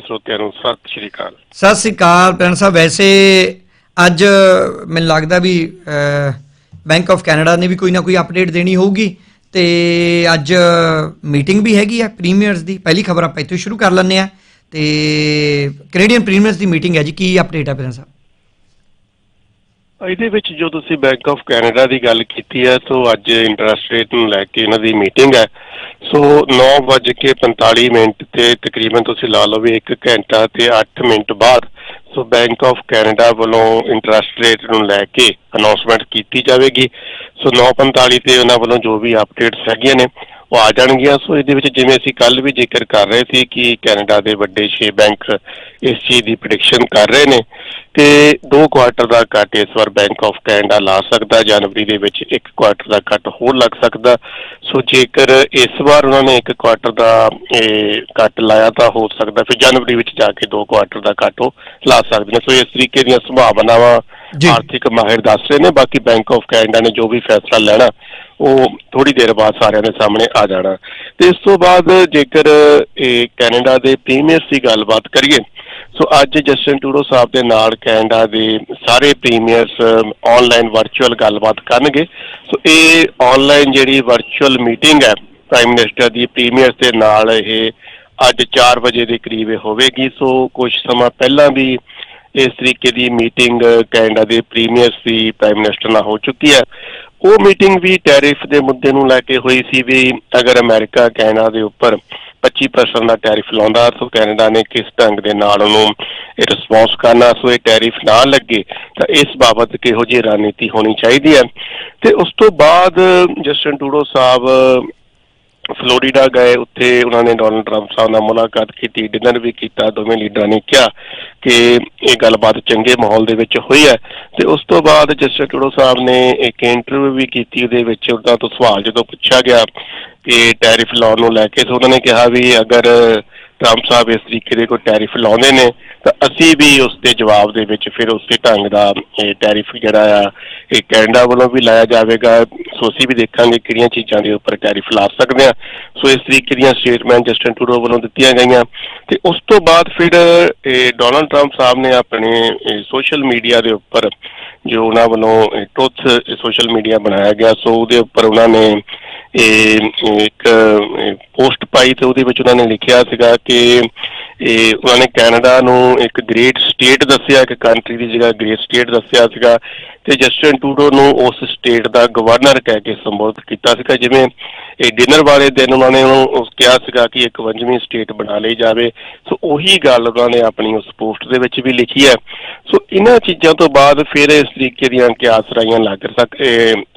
ਸਰੋਤਿਆਂ ਨੂੰ। ਸਤਿ ਸ਼੍ਰੀ ਅਕਾਲ। ਸਤਿ ਸ੍ਰੀ ਅਕਾਲ ਪ੍ਰਣ ਸਾਹਿਬ। ਵੈਸੇ ਅੱਜ ਮੈਨੂੰ ਲੱਗਦਾ ਵੀ ਬੈਂਕ ਆਫ ਕੈਨੇਡਾ ਨੇ ਵੀ ਕੋਈ ਨਾ ਕੋਈ ਅਪਡੇਟ ਦੇਣੀ ਹੋਊਗੀ ਤੇ ਅੱਜ ਮੀਟਿੰਗ ਵੀ ਹੈਗੀ ਆ ਪ੍ਰੀਮੀਅਰਸ ਦੀ। ਪਹਿਲੀ ਖਬਰ ਆਪਾਂ ਇੱਥੋਂ ਸ਼ੁਰੂ ਕਰ ਲੈਂਦੇ ਆ ਤੇ ਕੈਨੇਡੀਅਨ ਪ੍ਰੀਮੀਅਰਸ ਦੀ ਮੀਟਿੰਗ ਹੈ ਜੀ। ਕੀ ਅਪਡੇਟ ਹੈ ਪ੍ਰਣ ਸਾਹਿਬ? ਇਹਦੇ ਵਿੱਚ ਜੋ ਤੁਸੀਂ ਬੈਂਕ ਆਫ ਕੈਨੇਡਾ ਦੀ ਗੱਲ ਕੀਤੀ ਹੈ, ਸੋ ਅੱਜ ਇੰਟਰਸਟ ਰੇਟ ਨੂੰ ਲੈ ਕੇ ਇਹਨਾਂ ਦੀ ਮੀਟਿੰਗ ਹੈ। ਸੋ 9:45 ਮਿੰਟ ਤੇ ਤਕਰੀਬਨ ਤੁਸੀਂ ਲਾ ਲਓ ਵੀ 1 ਘੰਟਾ ਤੇ 8 ਮਿੰਟ ਬਾਅਦ ਸੋ ਬੈਂਕ ਆਫ ਕੈਨੇਡਾ ਵੱਲੋਂ ਇੰਟਰਸਟ ਰੇਟ ਨੂੰ ਲੈ ਕੇ ਅਨਾਉਂਸਮੈਂਟ ਕੀਤੀ ਜਾਵੇਗੀ। ਸੋ 9:45 ਤੇ ਉਹਨਾਂ ਵੱਲੋਂ ਜੋ ਵੀ ਅਪਡੇਟਸ ਹੈਗੀਆਂ ਨੇ ਉਹ ਆ ਜਾਣਗੀਆਂ। ਸੋ ਇਹਦੇ ਵਿੱਚ ਜਿਵੇਂ ਅਸੀਂ ਕੱਲ ਵੀ ਜ਼ਿਕਰ ਕਰ ਰਹੇ ਸੀ ਕਿ ਕੈਨੇਡਾ ਦੇ ਵੱਡੇ 6 ਬੈਂਕ ਇਸ ਚੀਜ਼ ਦੀ ਪ੍ਰੈਡਿਕਸ਼ਨ ਕਰ ਰਹੇ ਨੇ ਤੇ 2 ਕੁਆਰਟਰ ਦਾ ਕੱਟ ਇਸ ਵਾਰ ਬੈਂਕ ਆਫ ਕੈਨੇਡਾ ਲਾ ਸਕਦਾ ਜਨਵਰੀ ਦੇ ਵਿੱਚ 1 ਕੁਆਰਟਰ ਦਾ ਕੱਟ ਹੋਰ ਲੱਗ ਸਕਦਾ। ਸੋ ਜੇਕਰ ਇਸ ਵਾਰ ਉਹਨਾਂ ਨੇ 1 ਕੁਆਰਟਰ ਦਾ ਇਹ ਕੱਟ ਲਾਇਆ ਤਾਂ ਹੋ ਸਕਦਾ ਫਿਰ ਜਨਵਰੀ ਵਿੱਚ ਜਾ ਕੇ 2 ਕੁਆਰਟਰ ਦਾ ਕੱਟ ਉਹ ਲਾ ਸਕਦੇ ਨੇ। ਸੋ ਇਸ ਤਰੀਕੇ ਦੀਆਂ ਸੰਭਾਵਨਾਵਾਂ। ਆਰਥਿਕ ਮਾਹਿਰ ਦੱਸ ਰਹੇ ਨੇ। ਬਾਕੀ ਬੈਂਕ ਆਫ ਕੈਨੇਡਾ ਨੇ ਜੋ ਵੀ ਫੈਸਲਾ ਲੈਣਾ ਉਹ ਥੋੜੀ ਦੇਰ ਬਾਅਦ ਸਾਰਿਆਂ ਦੇ ਸਾਹਮਣੇ ਆ ਜਾਣਾ। ਤੇ ਇਸ ਤੋਂ ਬਾਅਦ ਜੇਕਰ, ਇਹ ਕੈਨੇਡਾ ਦੇ ਪ੍ਰੀਮੀਅਰਸ ਦੀ ਗੱਲਬਾਤ ਕਰੀਏ, ਸੋ ਅੱਜ ਜਸਟਨ ਟੂਡੋ ਸਾਹਿਬ ਦੇ ਨਾਲ ਕੈਨੇਡਾ ਦੇ ਸਾਰੇ ਪ੍ਰੀਮੀਅਰਸ ਆਨਲਾਈਨ ਵਰਚੁਅਲ ਗੱਲਬਾਤ ਕਰਨਗੇ। ਸੋ ਇਹ ਆਨਲਾਈਨ ਜਿਹੜੀ ਵਰਚੁਅਲ ਮੀਟਿੰਗ ਹੈ ਪ੍ਰਾਈਮ ਮਿਨਿਸਟਰ ਦੀ, ਪ੍ਰੀਮੀਅਰਸ ਦੇ ਨਾਲ ਇਹ ਅੱਜ 4 ਵਜੇ ਦੇ ਕਰੀਬ ਇਹ ਹੋਵੇਗੀ। ਸੋ ਕੁਝ ਸਮਾਂ ਪਹਿਲਾਂ ਵੀ ਇਸ ਤਰੀਕੇ ਦੀ ਮੀਟਿੰਗ ਕੈਨੇਡਾ ਦੇ ਪ੍ਰੀਮੀਅਰਸ ਦੀ ਪ੍ਰਾਈਮ ਮਿਨਿਸਟਰ ਨਾਲ ਹੋ ਚੁੱਕੀ ਹੈ। ਉਹ ਮੀਟਿੰਗ ਵੀ ਟੈਰਿਫ ਦੇ ਮੁੱਦੇ ਨੂੰ ਲੈ ਕੇ ਹੋਈ ਸੀ ਵੀ ਅਗਰ ਅਮਰੀਕਾ ਕੈਨੇਡਾ ਦੇ ਉੱਪਰ 25% ਦਾ ਟੈਰਿਫ ਲਾਉਂਦਾ ਸੋ ਕੈਨੇਡਾ ਨੇ ਕਿਸ ਢੰਗ ਦੇ ਨਾਲ ਉਹਨੂੰ ਇਹ ਰਿਸਪੌਂਸ ਕਰਨਾ, ਸੋ ਇਹ ਟੈਰਿਫ ਨਾ ਲੱਗੇ, ਤਾਂ ਇਸ ਬਾਬਤ ਕਿਹੋ ਜਿਹੀ ਰਣਨੀਤੀ ਹੋਣੀ ਚਾਹੀਦੀ ਹੈ? ਤੇ ਉਸ ਤੋਂ ਬਾਅਦ ਜਸਟਨ ਟੂਡੋ ਸਾਹਿਬ ਫਲੋਰੀਡਾ ਗਏ, ਉੱਥੇ ਉਹਨਾਂ ਨੇ ਡੋਨਲਡ ਟਰੰਪ ਸਾਹਿਬ ਨਾਲ ਮੁਲਾਕਾਤ ਕੀਤੀ, ਡਿਨਰ ਵੀ ਕੀਤਾ, ਦੋਵੇਂ ਲੀਡਰਾਂ ਨੇ ਕਿਹਾ ਕਿ ਇਹ ਗੱਲਬਾਤ ਚੰਗੇ ਮਾਹੌਲ ਦੇ ਵਿੱਚ ਹੋਈ ਹੈ। ਤੇ ਉਸ ਤੋਂ ਬਾਅਦ ਜਸਟਿਸ ਟੂਡੋ ਸਾਹਿਬ ਨੇ ਇੱਕ ਇੰਟਰਵਿਊ ਵੀ ਕੀਤੀ, ਉਹਦੇ ਵਿੱਚ ਉਹਨਾਂ ਤੋਂ ਸਵਾਲ ਜਦੋਂ ਪੁੱਛਿਆ ਗਿਆ ਕਿ ਟੈਰਿਫ ਲਾਉਣ ਨੂੰ ਲੈ ਕੇ, ਤਾਂ ਉਹਨਾਂ ਨੇ ਕਿਹਾ ਵੀ ਅਗਰ ਟਰੰਪ ਸਾਹਿਬ ਇਸ ਤਰੀਕੇ ਦੇ ਕੋਈ ਟੈਰਿਫ ਲਾਉਂਦੇ ਨੇ ਤਾਂ ਅਸੀਂ ਵੀ ਉਸ ਦੇ ਜਵਾਬ ਦੇ ਵਿੱਚ ਫਿਰ ਉਸੇ ਢੰਗ ਦਾ, ਇਹ ਟੈਰਿਫ ਜਿਹੜਾ ਆ, ਇਹ ਕੈਨੇਡਾ ਵੱਲੋਂ ਵੀ ਲਾਇਆ ਜਾਵੇਗਾ। ਸੋ ਅਸੀਂ ਵੀ ਦੇਖਾਂਗੇ ਕਿਹੜੀਆਂ ਚੀਜ਼ਾਂ ਦੇ ਉੱਪਰ ਟੈਰਿਫ ਲਾ ਸਕਦੇ ਆ ਸੋ ਇਸ ਤਰੀਕੇ ਦੀਆਂ ਸਟੇਟਮੈਂਟ ਜਸਟਨ ਟਰੂਡੋ ਵੱਲੋਂ ਦਿੱਤੀਆਂ ਗਈਆਂ। ਤੇ ਉਸ ਤੋਂ ਬਾਅਦ ਫਿਰ, ਇਹ ਡੋਨਲਡ ਟਰੰਪ ਸਾਹਿਬ ਨੇ ਆਪਣੇ ਸੋਸ਼ਲ ਮੀਡੀਆ ਦੇ ਉੱਪਰ ਜੋ ਉਹਨਾਂ ਵੱਲੋਂ ਟਰੁੱਥ ਸੋਸ਼ਲ ਮੀਡੀਆ ਬਣਾਇਆ ਗਿਆ, ਸੋ ਉਹਦੇ ਉੱਪਰ ਉਹਨਾਂ ਨੇ, ਇਹ ਇੱਕ ਪੋਸਟ ਪਾਈ ਤੇ ਉਹਦੇ ਵਿੱਚ ਉਹਨਾਂ ਨੇ ਲਿਖਿਆ ਸੀਗਾ ਕਿ ਇਹ ਉਹਨਾਂ ਨੇ ਕੈਨੇਡਾ ਨੂੰ ਇੱਕ ਗ੍ਰੇਟ ਸਟੇਟ ਦੱਸਿਆ, ਇੱਕ ਕੰਟਰੀ ਦੀ ਜਗ੍ਹਾ ਗ੍ਰੇਟ ਸਟੇਟ ਦੱਸਿਆ ਸੀਗਾ ਤੇ ਜਸਟਨ ਟੂਡੋ ਨੂੰ ਉਸ ਸਟੇਟ ਦਾ ਗਵਰਨਰ ਕਹਿ ਕੇ ਸੰਬੋਧਿਤ ਕੀਤਾ ਸੀਗਾ, ਜਿਵੇਂ ਇਹ ਡਿਨਰ ਵਾਲੇ ਦਿਨ ਉਹਨਾਂ ਨੇ ਉਹਨੂੰ ਉਸ ਕਿਹਾ ਸੀਗਾ ਕਿ ਇੱਕ 51ਵੀਂ ਸਟੇਟ ਬਣਾ ਲਈ ਜਾਵੇ। ਸੋ ਉਹੀ ਗੱਲ ਉਹਨਾਂ ਨੇ ਆਪਣੀ ਉਸ ਪੋਸਟ ਦੇ ਵਿੱਚ ਵੀ ਲਿਖੀ ਹੈ। ਸੋ ਇਹਨਾਂ ਚੀਜ਼ਾਂ ਤੋਂ ਬਾਅਦ ਫਿਰ ਇਸ ਤਰੀਕੇ ਦੀਆਂ ਕਿਆਸ ਰਾਈਆਂ ਲੱਗ ਸਕ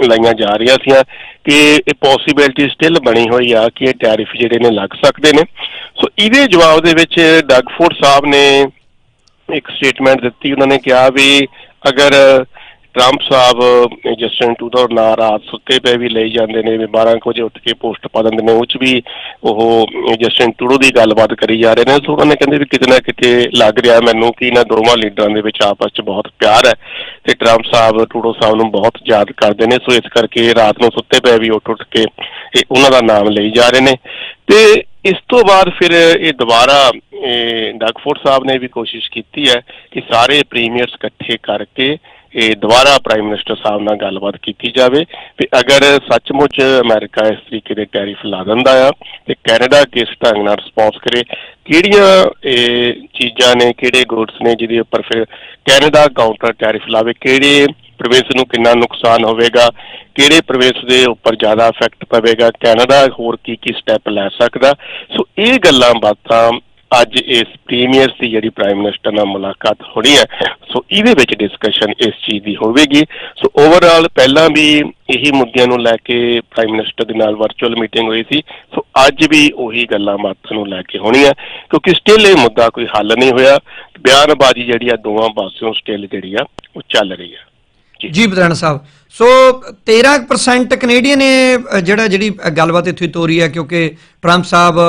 ਲਾਈਆਂ ਜਾ ਰਹੀਆਂ ਸੀਆਂ। ਕਿ ਇਹ ਪੋਸਿਬਿਲਿਟੀ ਸਟਿਲ ਬਣੀ ਹੋਈ ਆ ਕਿ ਇਹ ਟੈਰਿਫ ਜਿਹੜੇ ਨੇ ਲੱਗ ਸਕਦੇ ਨੇ। ਸੋ ਇਹਦੇ ਜਵਾਬ ਦੇ ਵਿੱਚ ਡਗਫੋਰਡ ਸਾਹਿਬ ਨੇ ਇੱਕ ਸਟੇਟਮੈਂਟ ਦਿੱਤੀ। ਉਹਨਾਂ ਨੇ ਕਿਹਾ ਵੀ ਅਗਰ ਟਰੰਪ ਸਾਹਿਬ ਜਸਟਨ ਟੂਡੋ ਨਾਲ ਰਾਤ ਸੁੱਤੇ ਪਏ ਵੀ ਲਈ ਜਾਂਦੇ ਨੇ, ਵੀ 12 ਵਜੇ ਉੱਠ ਕੇ ਪੋਸਟ ਪਾ ਦਿੰਦੇ ਨੇ, ਉਹ ਚ ਵੀ ਉਹ ਜਸਟਨ ਟੂਡੋ ਦੀ ਗੱਲਬਾਤ ਕਰੀ ਜਾ ਰਹੇ ਨੇ। ਸੋ ਉਹਨਾਂ ਨੇ ਕਹਿੰਦੇ ਵੀ ਕਿਤੇ ਨਾ ਕਿਤੇ ਲੱਗ ਰਿਹਾ ਮੈਨੂੰ ਕਿ ਇਹਨਾਂ ਦੋਵਾਂ ਲੀਡਰਾਂ ਦੇ ਵਿੱਚ ਆਪਸ ਚ ਬਹੁਤ ਪਿਆਰ ਹੈ ਤੇ ਟਰੰਪ ਸਾਹਿਬ ਟੂਡੋ ਸਾਹਿਬ ਨੂੰ ਬਹੁਤ ਯਾਦ ਕਰਦੇ ਨੇ। ਸੋ ਇਸ ਕਰਕੇ ਰਾਤ ਨੂੰ ਸੁੱਤੇ ਪਏ ਵੀ ਉੱਠ ਉੱਠ ਕੇ ਇਹ ਉਹਨਾਂ ਦਾ ਨਾਮ ਲਈ ਜਾ ਰਹੇ ਨੇ। ਤੇ ਇਸ ਤੋਂ ਬਾਅਦ ਫਿਰ ਇਹ ਦੁਬਾਰਾ ਇਹ ਡਗਫੋਰਡ ਸਾਹਿਬ ਨੇ ਵੀ ਕੋਸ਼ਿਸ਼ ਕੀਤੀ ਹੈ ਕਿ ਸਾਰੇ ਪ੍ਰੀਮੀਅਰਸ ਇਕੱਠੇ ਕਰਕੇ ਇਹ ਦੁਬਾਰਾ ਪ੍ਰਾਈਮ ਮਿਨਿਸਟਰ ਸਾਹਿਬ ਨਾਲ ਗੱਲਬਾਤ ਕੀਤੀ ਜਾਵੇ ਵੀ ਅਗਰ ਸੱਚਮੁੱਚ ਅਮਰੀਕਾ ਇਸ ਤਰੀਕੇ ਦੇ ਟੈਰਿਫ ਲਾ ਦਿੰਦਾ ਆ ਤੇ ਕੈਨੇਡਾ ਕਿਸ ਢੰਗ ਨਾਲ ਰਿਸਪੌਂਸ ਕਰੇ, ਕਿਹੜੀਆਂ ਇਹ ਚੀਜ਼ਾਂ ਨੇ, ਕਿਹੜੇ ਗੁੱਡਸ ਨੇ ਜਿਹਦੇ ਉੱਪਰ ਫਿਰ ਕੈਨੇਡਾ ਕਾਊਂਟਰ ਟੈਰਿਫ ਲਾਵੇ, ਕਿਹੜੇ ਪ੍ਰਵੇਸ਼ ਨੂੰ ਕਿੰਨਾ ਨੁਕਸਾਨ ਹੋਵੇਗਾ, ਕਿਹੜੇ ਪ੍ਰਵੇਸ਼ ਦੇ ਉੱਪਰ ਜ਼ਿਆਦਾ ਇਫੈਕਟ ਪਵੇਗਾ, ਕੈਨੇਡਾ ਹੋਰ ਕੀ ਕੀ ਸਟੈਪ ਲੈ ਸਕਦਾ। ਸੋ ਇਹ ਗੱਲਾਂ ਬਾਤਾਂ ਅੱਜ ਇਸ ਪ੍ਰੀਮੀਅਰਸ ਦੀ ਜਿਹੜੀ ਪ੍ਰਾਈਮ ਮਿਨਿਸਟਰ ਨਾਲ ਮੁਲਾਕਾਤ ਹੋਣੀ ਹੈ, ਸੋ ਇਹਦੇ ਵਿੱਚ ਡਿਸਕਸ਼ਨ ਇਸ ਚੀਜ਼ ਦੀ ਹੋਵੇਗੀ। ਸੋ ਓਵਰਆਲ ਪਹਿਲਾਂ ਵੀ ਇਹੀ ਮੁੱਦਿਆਂ ਨੂੰ ਲੈ ਕੇ ਪ੍ਰਾਈਮ ਮਿਨਿਸਟਰ ਦੇ ਨਾਲ ਵਰਚੁਅਲ ਮੀਟਿੰਗ ਹੋਈ ਸੀ। ਸੋ ਅੱਜ ਵੀ ਉਹੀ ਗੱਲਾਂ ਬਾਤਾਂ ਨੂੰ ਲੈ ਕੇ ਹੋਣੀ ਹੈ ਕਿਉਂਕਿ ਸਟਿਲ ਇਹ ਮੁੱਦਾ ਕੋਈ ਹੱਲ ਨਹੀਂ ਹੋਇਆ। ਬਿਆਨਬਾਜ਼ੀ ਜਿਹੜੀ ਆ ਦੋਵਾਂ ਪਾਸਿਓਂ ਸਟਿਲ ਜਿਹੜੀ ਆ, ਉਹ ਚੱਲ ਰਹੀ ਹੈ ਜੀ। ਬਦਰਨ ਸਾਹਿਬ। ਸੋ 13% ਕੈਨੇਡੀਅਨ ਨੇ ਜਿਹੜਾ, ਜਿਹੜੀ ਗੱਲਬਾਤ ਇੱਥੇ ਤੋਰੀ ਹੈ, ਕਿਉਂਕਿ ਟਰੰਪ ਸਾਹਿਬ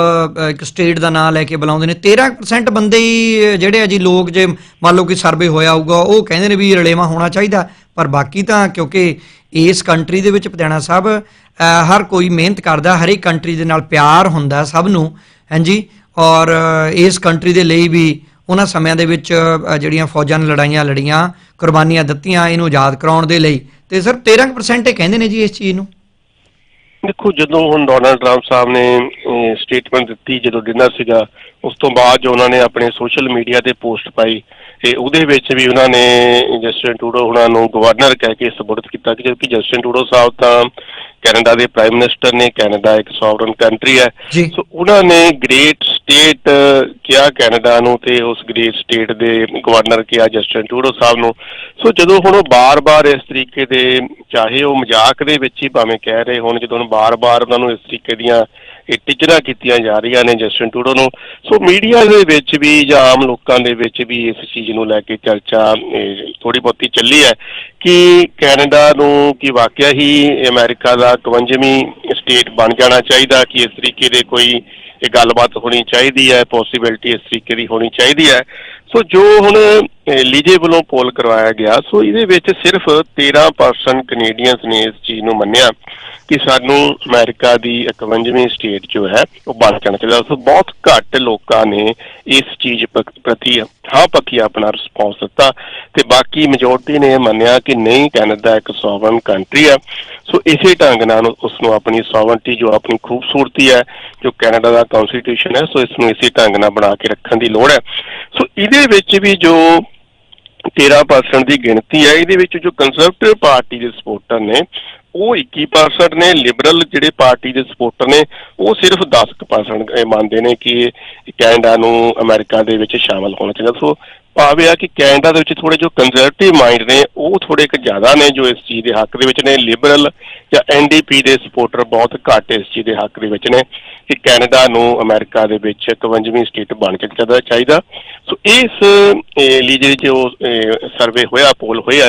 ਇੱਕ ਸਟੇਟ ਦਾ ਨਾਮ ਲੈ ਕੇ ਬੁਲਾਉਂਦੇ ਨੇ। 13% ਬੰਦੇ ਹੀ ਜਿਹੜੇ ਆ ਜੀ, ਲੋਕ ਜੇ ਮੰਨ ਲਓ ਕਿ ਸਰਵੇ ਹੋਇਆ ਹੋਊਗਾ, ਉਹ ਕਹਿੰਦੇ ਨੇ ਵੀ ਰਲੇਵਾ ਹੋਣਾ ਚਾਹੀਦਾ। ਪਰ ਬਾਕੀ ਤਾਂ, ਕਿਉਂਕਿ ਇਸ ਕੰਟਰੀ ਦੇ ਵਿੱਚ ਪਟਿਆਣਾ ਸਾਹਿਬ ਹਰ ਕੋਈ ਮਿਹਨਤ ਕਰਦਾ, ਹਰੇਕ ਕੰਟਰੀ ਦੇ ਨਾਲ ਪਿਆਰ ਹੁੰਦਾ ਸਭ ਨੂੰ, ਹਾਂਜੀ। ਔਰ ਇਸ ਕੰਟਰੀ ਦੇ ਲਈ ਵੀ ਉਹਨਾਂ ਸਮਿਆਂ ਦੇ ਵਿੱਚ ਜਿਹੜੀਆਂ ਫੌਜਾਂ ਨੇ ਲੜਾਈਆਂ ਲੜੀਆਂ ਕੁਰਬਾਨੀਆਂ ਦਿੱਤੀਆਂ ਇਹਨੂੰ ਆਜ਼ਾਦ ਕਰਾਉਣ ਦੇ ਲਈ। ਤੇ ਸਰ 13% ਇਹ ਕਹਿੰਦੇ ਨੇ ਜੀ ਇਸ ਚੀਜ਼ ਨੂੰ? ਦੇਖੋ ਜਦੋਂ ਹੁਣ ਡੋਨਾਲਡ ਟਰੰਪ ਸਾਹਿਬ ਨੇ ਸਟੇਟਮੈਂਟ ਦਿੱਤੀ ਜਦੋਂ ਡਿਨਰ ਸੀਗਾ ਉਸ ਤੋਂ ਬਾਅਦ ਜੋ ਉਹਨਾਂ ਨੇ ਆਪਣੇ ਸੋਸ਼ਲ ਮੀਡੀਆ ਤੇ ਪੋਸਟ ਪਾਈ। ਤੇ ਉਹਦੇ ਵਿੱਚ ਵੀ ਉਹਨਾਂ ਨੇ ਜਸਟਿਨ ਟਰੂਡੋ ਉਹਨਾਂ ਨੂੰ ਗਵਰਨਰ ਕਹਿ ਕੇ ਸਬੁਰਤ ਕੀਤਾ ਕਿ ਜਦਕਿ ਜਸਟਿਨ ਟਰੂਡੋ ਸਾਹਿਬ ਤਾਂ ਕੈਨੇਡਾ ਦੇ ਪ੍ਰਾਈਮ ਮਿਨਿਸਟਰ ਨੇ ਕੈਨੇਡਾ ਇੱਕ ਸੋਵਰਨ ਕੰਟਰੀ ਹੈ। ਸੋ ਉਹਨਾਂ ਨੇ ਗ੍ਰੇਟ ਸਟੇਟ uh, ਕਿਹਾ ਕੈਨੇਡਾ ਨੂੰ ਤੇ ਉਸ ਗ੍ਰੇਟ ਸਟੇਟ ਦੇ ਗਵਰਨਰ ਕਿਹਾ ਜਸਟਿਨ ਟੂਡੋ ਸਾਹਿਬ ਨੂੰ। ਸੋ ਜਦੋਂ ਹੁਣ ਉਹ ਬਾਰ-ਬਾਰ ਇਸ ਤਰੀਕੇ ਦੇ, ਚਾਹੇ ਉਹ ਮਜ਼ਾਕ ਦੇ ਵਿੱਚ ਹੀ ਭਾਵੇਂ ਕਹਿ ਰਹੇ ਹੋਣ, ਜਦੋਂ ਹੁਣ ਬਾਰ-ਬਾਰ ਉਹਨਾਂ ਨੂੰ ਇਸ ਤਰੀਕੇ ਦੀਆਂ ਇਹ ਟਿਚਰਾਂ ਕੀਤੀਆਂ ਜਾ ਰਹੀਆਂ ਨੇ ਜਸਟਿਨ ਟੂਡੋ ਨੂੰ, ਸੋ ਮੀਡੀਆ ਦੇ ਵਿੱਚ ਵੀ ਜਾਂ ਆਮ ਲੋਕਾਂ ਦੇ ਵਿੱਚ ਵੀ ਇਸ ਚੀਜ਼ ਨੂੰ ਲੈ ਕੇ ਚਰਚਾ ਥੋੜੀ ਬਹੁਤੀ ਚੱਲੀ ਹੈ ਕਿ ਕੈਨੇਡਾ ਨੂੰ ਕਿ ਵਾਕਿਆ ਹੀ ਅਮਰੀਕਾ ਦਾ 51ਵੀਂ ਸਟੇਟ ਬਣ ਜਾਣਾ ਚਾਹੀਦਾ, ਕਿ ਇਸ ਤਰੀਕੇ ਦੇ ਕੋਈ ਇਹ ਗੱਲਬਾਤ ਹੋਣੀ ਚਾਹੀਦੀ ਹੈ ਪੋਸਿਬਿਲਿਟੀ ਇਸ ਤਰੀਕੇ ਦੀ ਹੋਣੀ ਚਾਹੀਦੀ ਹੈ। ਸੋ ਜੋ ਹੁਣ ਲੀਜੇ ਵੱਲੋਂ ਪੋਲ ਕਰਵਾਇਆ ਗਿਆ। ਸੋ ਇਹਦੇ ਵਿੱਚ ਸਿਰਫ 13% ਕੈਨੇਡੀਅਨਸ ਨੇ ਇਸ ਚੀਜ਼ ਨੂੰ ਮੰਨਿਆ ਕਿ ਸਾਨੂੰ ਅਮਰੀਕਾ ਦੀ 51ਵੀਂ ਸਟੇਟ ਜੋ ਹੈ, ਉਹ ਬਣ ਜਾਣਾ ਚਾਹੀਦਾ। ਸੋ ਬਹੁਤ ਘੱਟ ਲੋਕਾਂ ਨੇ ਇਸ ਚੀਜ਼ ਪ੍ਰਤੀ ਹਾਂ ਪੱਕੀ ਆਪਣਾ ਰਿਸਪੌਂਸ ਦਿੱਤਾ ਤੇ ਬਾਕੀ ਮੈਜੋਰਟੀ ਨੇ ਇਹ ਮੰਨਿਆ ਕਿ ਨਹੀਂ ਕੈਨੇਡਾ ਇੱਕ ਸੋਵਰਨ ਕੰਟਰੀ ਹੈ। ਸੋ ਇਸੇ ਢੰਗ ਨਾਲ ਉਸ ਨੂੰ ਆਪਣੀ ਸੋਵਰਨਟੀ ਜੋ ਆਪਣੀ ਖੂਬਸੂਰਤੀ ਹੈ, ਜੋ ਕੈਨੇਡਾ ਦਾ ਕਨਸਟੀਟਿਊਸ਼ਨ ਹੈ, ਸੋ ਇਸ ਨੂੰ ਇਸੇ ਢੰਗ ਨਾਲ ਬਣਾ ਕੇ ਰੱਖਣ ਦੀ ਲੋੜ ਹੈ। ਸੋ ਇਹਦੇ ਵਿੱਚ ਵੀ ਜੋ 13% ਦੀ ਗਿਣਤੀ ਹੈ। ਇਹਦੇ ਵਿੱਚ ਜੋ ਕੰਜ਼ਰਵੇਟਿਵ ਪਾਰਟੀ ਦੇ ਸਪੋਰਟਰ ਨੇ, ਉਹ 21% ਨੇ। ਲਿਬਰਲ ਜਿਹੜੇ ਪਾਰਟੀ ਦੇ ਸਪੋਰਟਰ ਨੇ, ਉਹ ਸਿਰਫ 10% ਇਹ ਮੰਨਦੇ ਨੇ ਕਿ ਕੈਨੇਡਾ ਨੂੰ ਅਮਰੀਕਾ ਦੇ ਵਿੱਚ ਸ਼ਾਮਲ ਹੋਣਾ ਚਾਹੀਦਾ। ਸੋ ਭਾਵੇਂ ਆ ਕਿ ਕੈਨੇਡਾ ਦੇ ਵਿੱਚ ਥੋੜੇ ਜੋ ਕੰਜ਼ਰਵੇਟਿਵ ਮਾਈਂਡ ਨੇ, ਉਹ ਥੋੜੇ ਕੁ ਜ਼ਿਆਦਾ ਨੇ ਜੋ ਇਸ ਚੀਜ਼ ਦੇ ਹੱਕ ਦੇ ਵਿੱਚ ਨੇ। ਲਿਬਰਲ ਜਾਂ ਐਨਡੀਪੀ ਦੇ ਸਪੋਰਟਰ ਬਹੁਤ ਘੱਟ ਇਸ ਚੀਜ਼ ਦੇ ਹੱਕ ਦੇ ਵਿੱਚ ਨੇ। ਕਿ ਕੈਨੇਡਾ ਨੂੰ ਅਮਰੀਕਾ ਦੇ ਵਿੱਚ 51ਵੀਂ ਸਟੇਟ ਬਣ ਕੇ ਚਾਹੀਦਾ ਚਾਹੀਦਾ। ਸੋ ਇਸ ਲਈ ਜਿਹੜੀ ਜੋ ਸਰਵੇ ਹੋਇਆ ਪੋਲ ਹੋਇਆ,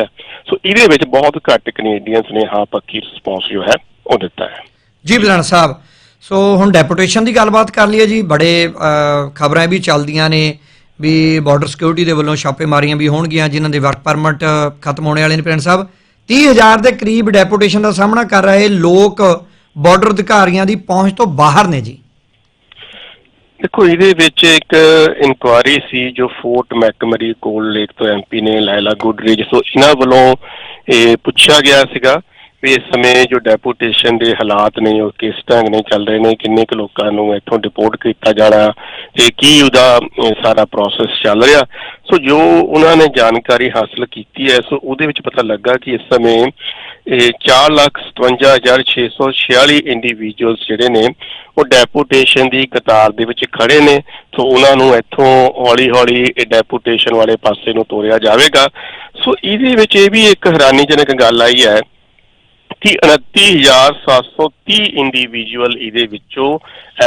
ਸੋ ਇਹਦੇ ਵਿੱਚ ਬਹੁਤ ਘੱਟ ਕੈਨੇਡੀਅਨਸ ਨੇ ਹਾਂ ਪੱਕੀ ਰਿਸਪੌਂਸ ਜੋ ਹੈ, ਉਹ ਦਿੱਤਾ ਹੈ। ਜੀ ਵਿਧਾਨ ਸਾਹਿਬ, ਸੋ ਹੁਣ ਡੈਪੂਟੇਸ਼ਨ ਦੀ ਗੱਲਬਾਤ ਕਰ ਲਈਏ ਜੀ। ਬੜੇ ਖਬਰਾਂ ਵੀ ਚੱਲਦੀਆਂ ਨੇ ਵੀ ਬਾਰਡਰ ਸਿਕਿਉਰਿਟੀ ਦੇ ਵੱਲੋਂ ਛਾਪੇਮਾਰੀਆਂ ਵੀ ਹੋਣਗੀਆਂ, ਜਿਨ੍ਹਾਂ ਦੇ ਵਰਕ ਪਰਮਿਟ ਖਤਮ ਹੋਣੇ ਵਾਲੇ ਨੇ ਪ੍ਰਿੰਸ ਸਾਹਿਬ। 30000 ਦੇ ਕਰੀਬ ਡੈਪੂਟੇਸ਼ਨ ਦਾ ਸਾਹਮਣਾ ਕਰ ਰਹੇ ਲੋਕ ਬਾਰਡਰ ਅਧਿਕਾਰੀਆਂ ਦੀ ਪਹੁੰਚ ਤੋਂ ਬਾਹਰ ਨੇ ਜੀ। ਦੇਖੋ, ਇਹਦੇ ਵਿੱਚ ਇੱਕ ਇਨਕੁਆਰੀ ਸੀ ਜੋ ਫੋਰਟ ਮੈਕਮਰੀ ਕੋਲ ਲੇਕ ਤੋਂ ਐਮਪੀ ਨੇ ਲਾਇਲਾ ਗੁਡਰੀਜ ਸੋ ਇਹਨਾਂ ਵੱਲੋਂ ਇਹ ਪੁੱਛਿਆ ਗਿਆ ਸੀਗਾ ਵੀ ਇਸ ਸਮੇਂ ਜੋ ਡੈਪੂਟੇਸ਼ਨ ਦੇ ਹਾਲਾਤ ਨੇ, ਉਹ ਕਿਸ ਢੰਗ ਨੇ ਚੱਲ ਰਹੇ ਨੇ, ਕਿੰਨੇ ਕੁ ਲੋਕਾਂ ਨੂੰ ਇੱਥੋਂ ਡਿਪੋਰਟ ਕੀਤਾ ਜਾਣਾ, ਤੇ ਕੀ ਉਹਦਾ ਸਾਰਾ ਪ੍ਰੋਸੈਸ ਚੱਲ ਰਿਹਾ। ਸੋ ਜੋ ਉਹਨਾਂ ਨੇ ਜਾਣਕਾਰੀ ਹਾਸਲ ਕੀਤੀ ਹੈ, ਸੋ ਉਹਦੇ ਵਿੱਚ ਪਤਾ ਲੱਗਾ ਕਿ ਇਸ ਸਮੇਂ ਇਹ 457646 ਇੰਡੀਵਿਜੂਅਲਸ ਜਿਹੜੇ ਨੇ, ਉਹ ਡੈਪੂਟੇਸ਼ਨ ਦੀ ਕਤਾਰ ਦੇ ਵਿੱਚ ਖੜੇ ਨੇ। ਸੋ ਉਹਨਾਂ ਨੂੰ ਇੱਥੋਂ ਹੌਲੀ-ਹੌਲੀ ਇਹ ਡੈਪੂਟੇਸ਼ਨ ਵਾਲੇ ਪਾਸੇ ਨੂੰ ਤੋਰਿਆ ਜਾਵੇਗਾ। ਸੋ ਇਹਦੇ ਵਿੱਚ ਇਹ ਵੀ ਇੱਕ ਹੈਰਾਨੀਜਨਕ ਗੱਲ ਆਈ ਹੈ ਕਿ 29730 ਇੰਡੀਵਿਜੂਅਲ ਇਹਦੇ ਵਿੱਚੋਂ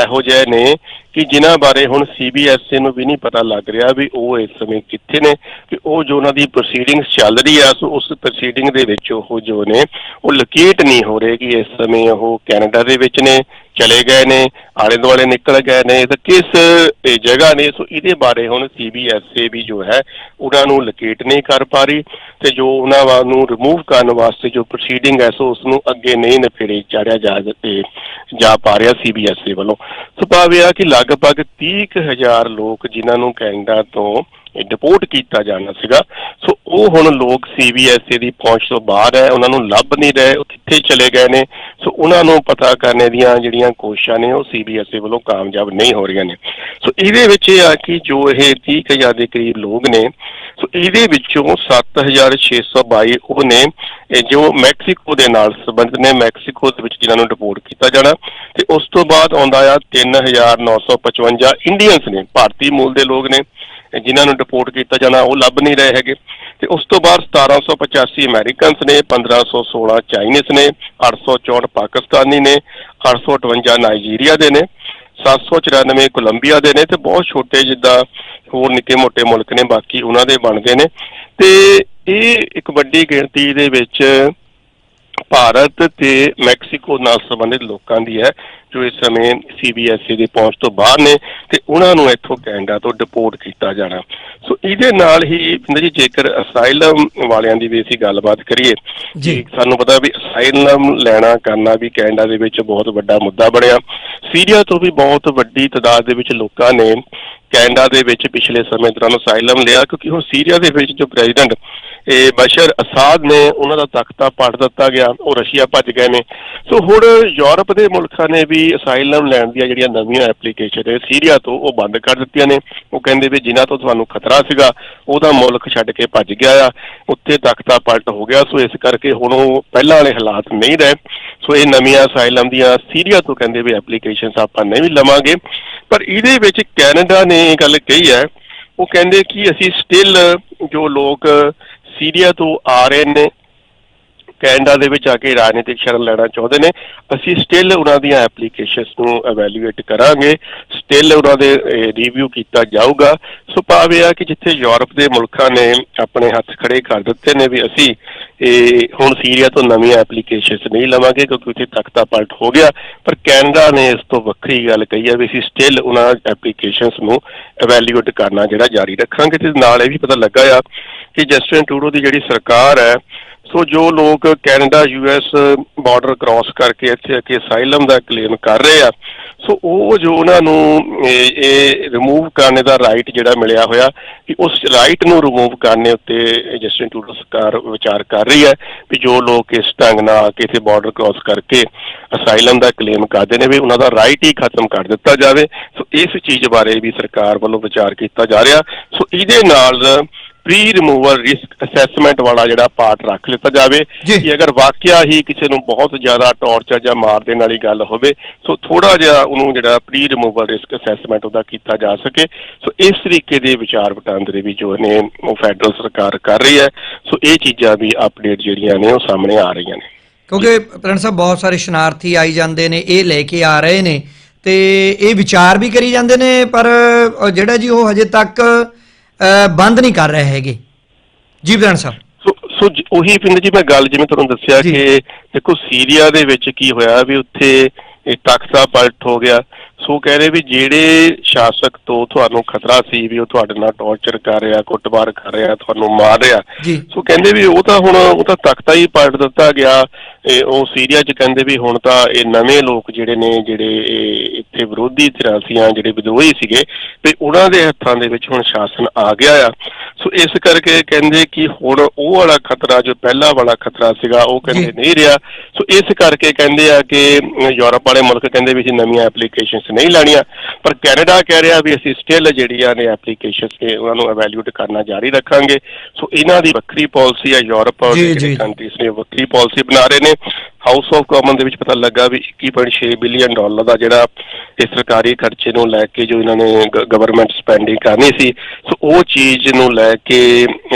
ਇਹੋ ਜਿਹੇ ਨੇ ਕਿ ਜਿਨ੍ਹਾਂ ਬਾਰੇ ਹੁਣ ਸੀਬੀਐਸਈ ਨੂੰ ਵੀ ਨਹੀਂ ਪਤਾ ਲੱਗ ਰਿਹਾ ਵੀ ਉਹ ਇਸ ਸਮੇਂ ਕਿੱਥੇ ਨੇ ਕਿ ਉਹ ਜੋ ਉਹਨਾਂ ਦੀ ਪ੍ਰੋਸੀਡਿੰਗਸ ਚੱਲ ਰਹੀ ਆ, ਸੋ ਉਸ ਪ੍ਰੋਸੀਡਿੰਗ ਦੇ ਵਿੱਚ ਉਹ ਜੋ ਨੇ, ਉਹ ਲੋਕੇਟ ਨਹੀਂ ਹੋ ਰਹੇ ਕਿ ਇਸ ਸਮੇਂ ਉਹ ਕੈਨੇਡਾ ਦੇ ਵਿੱਚ ਨੇ, ਚਲੇ ਗਏ ਨੇ, ਆਲੇ ਦੁਆਲੇ ਨਿਕਲ ਗਏ ਨੇ, ਤਾਂ ਕਿਸ ਜਗ੍ਹਾ ਨੇ, ਸੋ ਇਹਦੇ ਬਾਰੇ ਹੁਣ ਸੀਬੀਐਸਈ ਵੀ ਜੋ ਹੈ, ਉਹਨਾਂ ਨੂੰ ਲੋਕੇਟ ਨਹੀਂ ਕਰ ਪਾ ਰਹੀ ਤੇ ਜੋ ਉਹਨਾਂ ਨੂੰ ਰਿਮੂਵ ਕਰਨ ਵਾਸਤੇ ਜੋ ਪ੍ਰੋਸੀਡਿੰਗ ਹੈ, ਸੋ ਉਸ ਨੂੰ ਅੱਗੇ ਨਹੀਂ ਨਫੇੜੇ ਚਾੜਿਆ ਜਾ ਜਾ ਪਾ ਰਿਹਾ ਸੀਬੀਐਸਈ ਵੱਲੋਂ। ਸੋ ਭਾਵੇਂ ਆ ਕਿ ਲਗਭਗ 30000 ਲੋਕ ਜਿਨ੍ਹਾਂ ਨੂੰ ਕੈਨੇਡਾ ਤੋਂ ਡਿਪੋਰਟ ਕੀਤਾ ਜਾਣਾ ਸੀਗਾ। ਸੋ ਉਹ ਹੁਣ ਲੋਕ ਸੀਬੀਐਸਈ ਦੀ ਪਹੁੰਚ ਤੋਂ ਬਾਹਰ ਹੈ, ਉਹਨਾਂ ਨੂੰ ਲੱਭ ਨਹੀਂ ਰਹੇ, ਉਹ ਕਿੱਥੇ ਚਲੇ ਗਏ ਨੇ। ਸੋ ਉਹਨਾਂ ਨੂੰ ਪਤਾ ਕਰਨੇ ਦੀਆਂ ਜਿਹੜੀਆਂ ਕੋਸ਼ਿਸ਼ਾਂ ਨੇ, ਉਹ ਸੀਬੀਐਸਈ ਵੱਲੋਂ ਕਾਮਯਾਬ ਨਹੀਂ ਹੋ ਰਹੀਆਂ ਨੇ। ਸੋ ਇਹਦੇ ਵਿੱਚ ਇਹ ਆ ਕਿ ਜੋ ਇਹ 30000 ਦੇ ਕਰੀਬ ਲੋਕ ਨੇ ਸੋ ਇਹਦੇ ਵਿੱਚੋਂ 7622 ਉਹ ਨੇ ਜੋ ਮੈਕਸੀਕੋ ਦੇ ਨਾਲ ਸੰਬੰਧਿਤ ਨੇ, ਮੈਕਸੀਕੋ ਦੇ ਵਿੱਚ ਜਿਨ੍ਹਾਂ ਨੂੰ ਡਿਪੋਰਟ ਕੀਤਾ ਜਾਣਾ। ਤੇ ਉਸ ਤੋਂ ਬਾਅਦ ਆਉਂਦਾ ਆ 3955 ਇੰਡੀਅਨਸ ਨੇ, ਭਾਰਤੀ ਮੂਲ ਦੇ ਲੋਕ ਨੇ। ਜਿਨ੍ਹਾਂ ਨੂੰ ਡਿਪੋਰਟ ਕੀਤਾ ਜਾਣਾ, ਉਹ ਲੱਭ ਨਹੀਂ ਰਹੇ ਹੈਗੇ। ਤੇ ਉਸ ਤੋਂ ਬਾਅਦ 1785 ਅਮਰੀਕਨਸ ਨੇ 1516 ਚਾਈਨੀਜ਼ ਨੇ 864 ਪਾਕਿਸਤਾਨੀ ਨੇ 858 ਨਾਈਜੀਰੀਆ ਦੇ ਨੇ 794 ਕੋਲੰਬੀਆ ਦੇ ਨੇ ਤੇ ਬਹੁਤ ਛੋਟੇ ਜਿੱਦਾਂ ਹੋਰ ਨਿੱਕੇ ਮੋਟੇ ਮੁਲਕ ਨੇ, ਬਾਕੀ ਉਹਨਾਂ ਦੇ ਬਣ ਗਏ ਨੇ। ਤੇ ਇਹ ਇੱਕ ਵੱਡੀ ਗਿਣਤੀ ਦੇ ਵਿੱਚ ਭਾਰਤ ਤੇ ਮੈਕਸੀਕੋ ਨਾਲ ਸੰਬੰਧਿਤ ਲੋਕਾਂ ਦੀ ਹੈ। ਜੋ ਇਸ ਸਮੇਂ ਸੀਬੀਐਸਈ ਦੀ ਪਹੁੰਚ ਤੋਂ ਬਾਹਰ ਨੇ ਤੇ ਉਹਨਾਂ ਨੂੰ ਇੱਥੋਂ ਕੈਨੇਡਾ ਤੋਂ ਡਿਪੋਰਟ ਕੀਤਾ ਜਾਣਾ ਸੋ ਇਹਦੇ ਨਾਲ ਹੀ ਜੀ ਜੇਕਰ ਅਸਾਈਲਮ ਵਾਲਿਆਂ ਦੀ ਵੀ ਅਸੀਂ ਗੱਲਬਾਤ ਕਰੀਏ ਜੀ। ਸਾਨੂੰ ਪਤਾ ਵੀ ਅਸਾਈਲਮ ਲੈਣਾ ਕਰਨਾ ਵੀ ਕੈਨੇਡਾ ਦੇ ਵਿੱਚ ਬਹੁਤ ਵੱਡਾ ਮੁੱਦਾ ਬਣਿਆ ਸੀਰੀਆ ਤੋਂ ਵੀ ਬਹੁਤ ਵੱਡੀ ਤਾਦਾਦ ਦੇ ਵਿੱਚ ਲੋਕਾਂ ਨੇ ਕੈਨੇਡਾ ਦੇ ਵਿੱਚ ਪਿਛਲੇ ਸਮੇਂ ਦੌਰਾਨ ਅਸਾਈਲਮ ਲਿਆ ਕਿਉਂਕਿ ਹੁਣ ਸੀਰੀਆ ਦੇ ਵਿੱਚ ਜੋ ਪ੍ਰੈਜ਼ੀਡੈਂਟ ਇਹ ਬਸ਼ਰ ਅਸਾਦ ਨੇ ਉਹਨਾਂ ਦਾ ਤਖਤਾ ਪਲਟ ਦਿੱਤਾ ਗਿਆ, ਉਹ ਰਸ਼ੀਆ ਭੱਜ ਗਏ ਨੇ। ਸੋ ਹੁਣ ਯੂਰਪ ਦੇ ਮੁਲਕਾਂ ਨੇ ਵੀ ਅਸਾਈਲਮ ਲੈਣ ਦੀਆਂ ਜਿਹੜੀਆਂ ਨਵੀਆਂ ਐਪਲੀਕੇਸ਼ਨ ਹੈ ਸੀਰੀਆ ਤੋਂ ਉਹ ਬੰਦ ਕਰ ਦਿੱਤੀਆਂ ਨੇ। ਉਹ ਕਹਿੰਦੇ ਵੀ ਜਿਨ੍ਹਾਂ ਤੋਂ ਤੁਹਾਨੂੰ ਖਤਰਾ ਸੀਗਾ, ਉਹਦਾ ਮੁਲਕ ਛੱਡ ਕੇ ਭੱਜ ਗਿਆ ਆ। ਉੱਥੇ ਤਖਤਾ ਪਲਟ ਹੋ ਗਿਆ, ਸੋ ਇਸ ਕਰਕੇ ਹੁਣ ਉਹ ਪਹਿਲਾਂ ਵਾਲੇ ਹਾਲਾਤ ਨਹੀਂ ਰਹੇ। ਸੋ ਇਹ ਨਵੀਆਂ ਅਸਾਈਲਮ ਦੀਆਂ ਸੀਰੀਆ ਤੋਂ ਕਹਿੰਦੇ ਵੀ ਐਪਲੀਕੇਸ਼ਨਸ ਆਪਾਂ ਨਹੀਂ ਲਵਾਂਗੇ। ਪਰ ਇਹਦੇ ਵਿੱਚ ਕੈਨੇਡਾ ਨੇ ਇਹ ਗੱਲ ਕਹੀ ਹੈ, ਉਹ ਕਹਿੰਦੇ ਕਿ ਅਸੀਂ ਸਟਿਲ ਜੋ ਲੋਕ ਸੀਰੀਆ ਤੋਂ ਆ ਰਹੇ ਨੇ। ਕੈਨੇਡਾ ਦੇ ਵਿੱਚ ਆ ਕੇ ਰਾਜਨੀਤਿਕ ਸ਼ਰਨ ਲੈਣਾ ਚਾਹੁੰਦੇ ਨੇ। ਅਸੀਂ ਸਟਿਲ ਉਹਨਾਂ ਦੀਆਂ ਐਪਲੀਕੇਸ਼ਨਸ ਨੂੰ ਐਵੈਲੂਏਟ ਕਰਾਂਗੇ। ਸਟਿਲ ਉਹਨਾਂ ਦੇ ਰਿਵਿਊ ਕੀਤਾ ਜਾਊਗਾ। ਸੋ ਭਾਵ ਇਹ ਆ ਕਿ ਜਿੱਥੇ ਯੂਰਪ ਦੇ ਮੁਲਕਾਂ ਨੇ ਆਪਣੇ ਹੱਥ ਖੜੇ ਕਰ ਦਿੱਤੇ ਨੇ ਵੀ ਅਸੀਂ, ਇਹ, ਹੁਣ ਸੀਰੀਆ ਤੋਂ ਨਵੀਆਂ ਐਪਲੀਕੇਸ਼ਨਸ ਨਹੀਂ ਲਵਾਂਗੇ ਕਿਉਂਕਿ ਉੱਥੇ ਤਖਤਾ ਪਲਟ ਹੋ ਗਿਆ। ਪਰ ਕੈਨੇਡਾ ਨੇ ਇਸ ਤੋਂ ਵੱਖਰੀ ਗੱਲ ਕਹੀ ਹੈ ਵੀ ਅਸੀਂ ਸਟਿਲ ਉਹਨਾਂ ਐਪਲੀਕੇਸ਼ਨਸ ਨੂੰ ਐਵੈਲੂਏਟ ਕਰਨਾ ਜਿਹੜਾ ਜਾਰੀ ਰੱਖਾਂਗੇ ਤੇ ਨਾਲ ਇਹ ਵੀ ਪਤਾ ਲੱਗਾ ਆ ਕਿ ਜਸਟਿਨ ਟੂਡੋ ਦੀ ਜਿਹੜੀ ਸਰਕਾਰ ਹੈ, ਸੋ ਜੋ ਲੋਕ ਕੈਨੇਡਾ ਯੂਐਸ ਬਾਰਡਰ ਕ੍ਰਾਸ ਕਰਕੇ ਇੱਥੇ ਆ ਕੇ ਅਸਾਈਲਮ ਦਾ ਕਲੇਮ ਕਰ ਰਹੇ ਆ, ਸੋ ਉਹ ਜੋ ਉਹਨਾਂ ਨੂੰ ਇਹ- ਰਿਮੂਵ ਕਰਨ ਦਾ ਰਾਈਟ ਜਿਹੜਾ ਮਿਲਿਆ ਹੋਇਆ ਕਿ ਉਸ ਰਾਈਟ ਨੂੰ ਰਿਮੂਵ ਕਰਨ ਉੱਤੇ ਜਸਟਿਨ ਟੂਡੋ ਸਰਕਾਰ ਵਿਚਾਰ ਕਰ ਰਹੀ ਹੈ ਵੀ ਜੋ ਲੋਕ ਇਸ ਢੰਗ ਨਾਲ ਆ ਕੇ ਇੱਥੇ ਬਾਰਡਰ ਕ੍ਰਾਸ ਕਰਕੇ ਅਸਾਈਲਮ ਦਾ ਕਲੇਮ ਕਰਦੇ ਨੇ, ਵੀ ਉਹਨਾਂ ਦਾ ਰਾਈਟ ਹੀ ਖਤਮ ਕਰ ਦਿੱਤਾ ਜਾਵੇ। ਸੋ ਇਸ ਚੀਜ਼ ਬਾਰੇ ਵੀ ਸਰਕਾਰ ਵੱਲੋਂ ਵਿਚਾਰ ਕੀਤਾ ਜਾ ਰਿਹਾ। ਸੋ ਇਹਦੇ ਨਾਲ ਪ੍ਰੀ ਰਿਮੂਵਲ ਰਿਸਕ ਅਸੈਸਮੈਂਟ ਵਾਲਾ ਜਿਹੜਾ ਪਾਰਟ ਰੱਖ ਲਿੱਤਾ ਜਾਵੇ। ਕਿ ਅਗਰ ਵਾਕਿਆ ਹੀ ਕਿਸੇ ਨੂੰ ਬਹੁਤ ਜ਼ਿਆਦਾ ਟੌਰਚਰ ਜਾਂ ਮਾਰ ਦੇਣ ਵਾਲੀ ਗੱਲ ਹੋਵੇ ਸੋ ਥੋੜਾ ਜਿਹਾ ਉਹਨੂੰ ਜਿਹੜਾ ਪ੍ਰੀ ਰਿਮੂਵਲ ਰਿਸਕ ਅਸੈਸਮੈਂਟ ਉਹਦਾ ਕੀਤਾ ਜਾ ਸਕੇ। ਸੋ ਇਸ ਤਰੀਕੇ ਦੇ ਵਿਚਾਰ ਵਟਾਂਦਰੇ ਵੀ ਜੋ ਨੇ ਉਹ ਫੈਡਰਲ ਸਰਕਾਰ ਕਰ ਰਹੀ ਹੈ। ਸੋ ਇਹ ਚੀਜ਼ਾਂ ਵੀ ਅਪਡੇਟ ਜਿਹੜੀਆਂ ਨੇ ਉਹ ਸਾਹਮਣੇ ਆ ਰਹੀਆਂ ਨੇ। ਕਿਉਂਕਿ ਪ੍ਰਣ ਸਾਹਿਬ ਬਹੁਤ ਸਾਰੇ ਸ਼ਨਾਰਥੀ ਆਈ ਜਾਂਦੇ ਨੇ ਇਹ ਲੈ ਕੇ ਆ ਰਹੇ ਨੇ। ਤੇ ਇਹ ਵਿਚਾਰ ਵੀ ਕਰੀ ਜਾਂਦੇ ਨੇ ਪਰ ਜਿਹੜਾ ਜੀ ਉਹ ਹਜੇ ਤੱਕ ਬੰਦ ਨਹੀਂ ਕਰ ਰਹੇ ਹੈਗੇ। ਜੀ ਪ੍ਰਣ ਸਾਹਿਬ। ਸੋ ਉਹੀ ਪਿੰਡ ਜੀ ਮੈਂ ਗੱਲ ਜਿਵੇਂ ਤੁਹਾਨੂੰ ਦੱਸਿਆ। ਕਿ ਦੇਖੋ ਸੀਰੀਆ ਦੇ ਵਿੱਚ ਕੀ ਹੋਇਆ ਵੀ ਉੱਥੇ ਇਹ ਤਖਤਾ ਪਲਟ ਹੋ ਗਿਆ। ਸੋ ਕਹਿ ਰਹੇ ਵੀ ਜਿਹੜੇ ਸ਼ਾਸਕ ਤੋਂ ਤੁਹਾਨੂੰ ਖਤਰਾ ਸੀ ਵੀ ਉਹ ਤੁਹਾਡੇ ਨਾਲ ਟੌਰਚਰ ਕਰ ਰਿਹਾ ਕੁੱਟਮਾਰ ਕਰ ਰਿਹਾ ਤੁਹਾਨੂੰ ਮਾਰ ਰਿਹਾ। ਸੋ ਕਹਿੰਦੇ ਵੀ ਉਹ ਤਾਂ ਹੁਣ ਉਹ ਤਾਂ ਤਖਤਾ ਹੀ ਪਲਟ ਦਿੱਤਾ ਗਿਆ। ਇਹ ਉਹ ਸੀਰੀਆ 'ਚ ਕਹਿੰਦੇ ਵੀ ਹੁਣ ਤਾਂ ਇਹ ਨਵੇਂ ਲੋਕ ਜਿਹੜੇ ਨੇ ਜਿਹੜੇ ਇਹ ਇੱਥੇ ਵਿਰੋਧੀ ਧਿਰਾਂ ਸੀਆਂ ਜਿਹੜੇ ਵਿਦਰੋਹੀ ਸੀਗੇ ਵੀ ਉਹਨਾਂ ਦੇ ਹੱਥਾਂ ਦੇ ਵਿੱਚ ਹੁਣ ਸ਼ਾਸਨ ਆ ਗਿਆ ਆ। ਸੋ ਇਸ ਕਰਕੇ ਕਹਿੰਦੇ ਕਿ ਹੁਣ ਉਹ ਵਾਲਾ ਖਤਰਾ ਜੋ ਪਹਿਲਾ ਵਾਲਾ ਖਤਰਾ ਸੀਗਾ ਉਹ ਕਹਿੰਦੇ। ਨਹੀਂ ਰਿਹਾ। ਸੋ ਇਸ ਕਰਕੇ ਕਹਿੰਦੇ ਆ ਕਿ ਯੂਰਪ ਵਾਲੇ ਮੁਲਕ ਕਹਿੰਦੇ ਵੀ ਅਸੀਂ ਨਵੀਆਂ ਐਪਲੀਕੇਸ਼ਨਸ ਨਹੀਂ ਲੈਣੀਆਂ। ਪਰ ਕੈਨੇਡਾ ਕਹਿ ਰਿਹਾ ਵੀ ਅਸੀਂ ਸਟਿਲ ਜਿਹੜੀਆਂ ਨੇ ਐਪਲੀਕੇਸ਼ਨਸ ਨੇ ਉਹਨਾਂ ਨੂੰ ਐਵੈਲੂਏਟ ਕਰਨਾ ਜਾਰੀ ਰੱਖਾਂਗੇ। ਸੋ ਇਹਨਾਂ ਦੀ ਵੱਖਰੀ ਪਾਲਿਸੀ ਹੈ ਯੂਰਪ ਦੇ ਕੰਟਰੀਜ਼ ਨੇ ਵੱਖਰੀ ਪਾਲਿਸੀ ਬਣਾ ਰਹੇ ਨੇ। ਹਾਊਸ ਆਫ ਕਾਮਨ ਦੇ ਵਿੱਚ ਪਤਾ ਲੱਗਾ ਵੀ 21.6 ਬਿਲੀਅਨ ਡਾਲਰ ਦਾ ਜਿਹੜਾ ਇਹ ਸਰਕਾਰੀ ਖਰਚੇ ਨੂੰ ਲੈ ਕੇ ਜੋ ਇਹਨਾਂ ਨੇ ਗਵਰਨਮੈਂਟ ਸਪੈਂਡਿੰਗ ਕਰਨੀ ਸੀ, ਸੋ ਉਹ ਚੀਜ਼ ਨੂੰ ਲੈ ਕੇ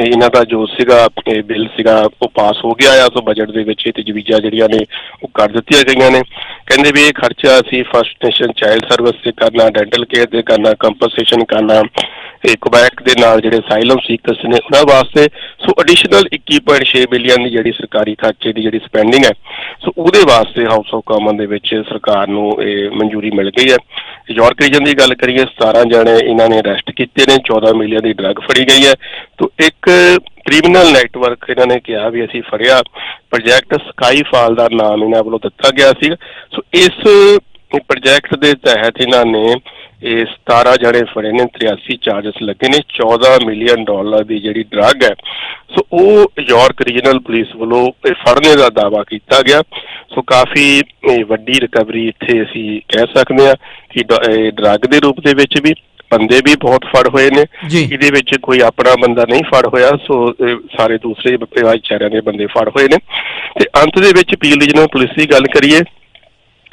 ਇਹਨਾਂ ਦਾ ਜੋ ਸੀਗਾ ਬਿੱਲ ਸੀਗਾ, ਉਹ ਪਾਸ ਹੋ ਗਿਆ ਆ। ਸੋ ਬਜਟ ਦੇ ਵਿੱਚ ਇਹ ਤਜਵੀਜ਼ਾਂ ਜਿਹੜੀਆਂ ਨੇ, ਉਹ ਕਰ ਦਿੱਤੀਆਂ ਗਈਆਂ ਨੇ। ਕਹਿੰਦੇ ਵੀ ਇਹ ਖਰਚਾ ਅਸੀਂ ਫਸਟ ਨੇਸ਼ਨ ਚਾਈਲਡ ਸਰਵਿਸ ਤੇ ਕਰਨਾ ਡੈਂਟਲ ਕੇਅਰ ਤੇ ਕਰਨਾ ਕੰਪਨਸੇਸ਼ਨ ਕਰਨਾ ਇਹ ਕੁਬੈਕ ਦੇ ਨਾਲ ਜਿਹੜੇ ਸਾਈਲਮ ਸੀਕਰਸ ਨੇ, ਉਹਨਾਂ ਵਾਸਤੇ ਸੋ ਐਡੀਸ਼ਨਲ 21.6 ਬਿਲੀਅਨ ਦੀ ਜਿਹੜੀ ਸਰਕਾਰੀ ਖਰਚੇ ਦੀ ਜਿਹੜੀ ਸਪੈਂਡਿੰਗ ਹੈ, ਸੋ ਉਹਦੇ ਵਾਸਤੇ ਹਾਊਸ ਆਫ ਕਾਮਨ ਦੇ ਵਿੱਚ ਸਰਕਾਰ ਨੂੰ ਇਹ ਮਨਜ਼ੂਰੀ ਮਿਲ ਗਈ ਹੈ। ਯਾਰਕ ਰੀਜਨ ਦੀ ਗੱਲ ਕਰੀਏ 17 ਜਣੇ ਇਹਨਾਂ ਨੇ ਅਰੈਸਟ ਕੀਤੇ ਨੇ 14 ਮਿਲੀਅਨ ਦੀ ਡਰੱਗ ਫੜੀ ਗਈ ਹੈ। ਤੋਂ ਇੱਕ ਕ੍ਰਿਮੀਨਲ ਨੈਟਵਰਕ ਇਹਨਾਂ ਨੇ ਕਿਹਾ ਵੀ ਅਸੀਂ ਫੜਿਆ। ਪ੍ਰੋਜੈਕਟ ਸਕਾਈਫਾਲ ਦਾ ਨਾਮ ਇਹਨਾਂ ਵੱਲੋਂ ਦਿੱਤਾ ਗਿਆ ਸੀ। ਸੋ ਇਸ ਪ੍ਰੋਜੈਕਟ ਦੇ ਤਹਿਤ ਇਹਨਾਂ ਨੇ ਇਹ 17 ਜਣੇ ਫੜੇ ਨੇ 83 ਚਾਰजेस ਲੱਗੇ ਨੇ 14 ਮਿਲੀਅਨ ਡਾਲਰ ਦੀ ਜਿਹੜੀ ਡਰੱਗ ਹੈ ਸੋ ਉਹ ਯਾਰਕ ਰੀਜਨਲ ਪੁਲਿਸ ਵੱਲੋਂ ਇਹ ਫੜਨੇ ਦਾ ਦਾਵਾ ਕੀਤਾ ਗਿਆ। ਸੋ ਕਾਫੀ ਵੱਡੀ ਰਿਕਵਰੀ ਇੱਥੇ ਅਸੀਂ ਕਹਿ ਸਕਦੇ ਹਾਂ ਕਿ ਡਰੱਗ ਦੇ ਰੂਪ ਦੇ ਵਿੱਚ ਵੀ ਬੰਦੇ ਵੀ ਬਹੁਤ ਫੜ ਹੋਏ ਨੇ। ਇਹਦੇ ਵਿੱਚ ਕੋਈ ਆਪਣਾ ਬੰਦਾ ਨਹੀਂ ਫੜ ਹੋਇਆ ਸੋ ਸਾਰੇ ਦੂਸਰੇ ਭਾਈਚਾਰਿਆਂ ਦੇ ਬੰਦੇ ਫੜ ਹੋਏ ਨੇ। ਤੇ ਅੰਤ ਦੇ ਵਿੱਚ ਪੀਲ ਰੀਜਨਲ ਪੁਲਿਸ ਦੀ ਗੱਲ ਕਰੀਏ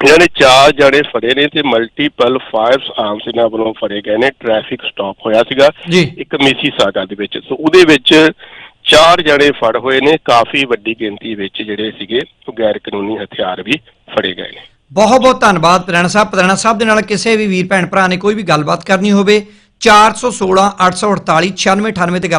ਇਹਨਾਂ ਨੇ ਚਾਰ ਜਣੇ ਫੜੇ ਨੇ ਤੇ ਮਲਟੀਪਲ ਫਾਇਰਸ ਆਰਮਸ ਇਹਨਾਂ ਵੱਲੋਂ ਫੜੇ ਗਏ ਨੇ ਟ੍ਰੈਫਿਕ ਸਟਾਪ ਹੋਇਆ ਸੀਗਾ ਇੱਕ ਮਿਸੀ ਸਾਗਾ ਦੇ ਵਿੱਚ। ਸੋ ਉਹਦੇ ਵਿੱਚ ਚਾਰ ਜਣੇ ਫੜ ਹੋਏ ਨੇ ਕਾਫੀ ਵੱਡੀ ਗਿਣਤੀ ਵਿੱਚ ਜਿਹੜੇ ਸੀਗੇ ਉਹ ਗੈਰ ਕਾਨੂੰਨੀ ਹਥਿਆਰ ਵੀ ਫੜੇ ਗਏ ਨੇ। ਬਹੁਤ ਬਹੁਤ ਧੰਨਵਾਦ ਪ੍ਰਣ ਸਾਹਿਬ। ਪ੍ਰਣ ਸਾਹਿਬ ਦੇ ਨਾਲ ਕਿਸੇ ਵੀ ਵੀਰ ਭੈਣ ਭਰਾ ਨੇ ਕੋਈ ਵੀ ਗੱਲਬਾਤ ਕਰਨੀ ਹੋਵੇ 416 848 9698 ਤੇ